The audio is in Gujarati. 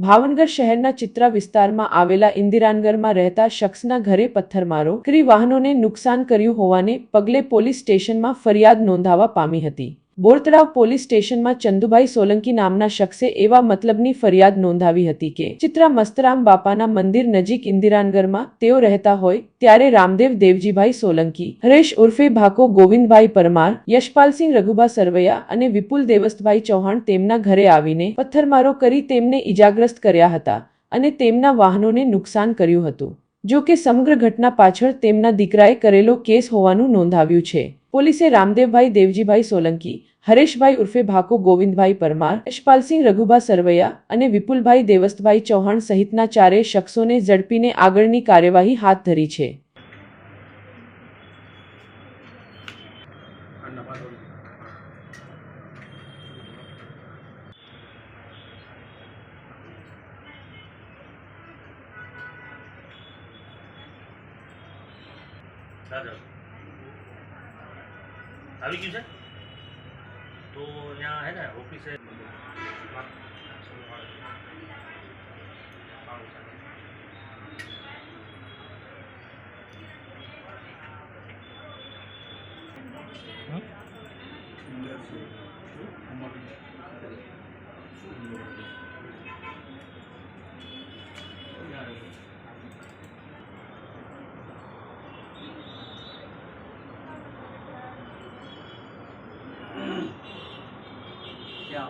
ભાવનગર શહેરના ચિત્રા વિસ્તારમાં આવેલા ઇન્દિરાનગરમાં રહેતા શખ્સના ઘરે પથ્થરમારો કરી વાહનોને નુકસાન કર્યું હોવાને પગલે પોલીસ સ્ટેશનમાં ફરિયાદ નોંધાવા પામી હતી. બોરતળાવ પોલીસ સ્ટેશનમાં ચંદુભાઈ સોલંકી નામના શખ્સે એવા મતલબની ફરિયાદ નોંધાવી હતી કે ચિત્રા મસ્તરામ બાપાના મંદિર નજીક ઇન્દિરાનગરમાં તેઓ રહેતા હોય ત્યારે રામદેવ દેવજીભાઈ સોલંકી, હરેશ ઉર્ફે ભાકો ગોવિંદભાઈ પરમાર, યશપાલસિંહ રઘુભા સરવૈયા અને વિપુલ દેવસ્તભાઈ ચૌહાણ તેમના ઘરે આવીને પથ્થરમારો કરી તેમને ઇજાગ્રસ્ત કર્યા હતા અને તેમના વાહનોને નુકસાન કર્યું હતું. જો કે સમગ્ર ઘટના પાછળ તેમના દીકરાએ કરેલો કેસ હોવાનું નોંધાવ્યું છે. પોલીસે રામદેવભાઈ દેવજીભાઈ સોલંકી, હરેશભાઈ ઉર્ફે ભાકો ગોવિંદભાઈ પરમાર, યશપાલસિંહ રઘુભા સરવૈયા અને વિપુલભાઈ દેવસ્તભાઈ ચૌહાણ સહિતના ચારેય શખ્સોને ઝડપીને આગળની કાર્યવાહી હાથ ધરી છે. દાદર આવી ગયું છે? તો અહીંયા હે ને ઓફિસે Yeah.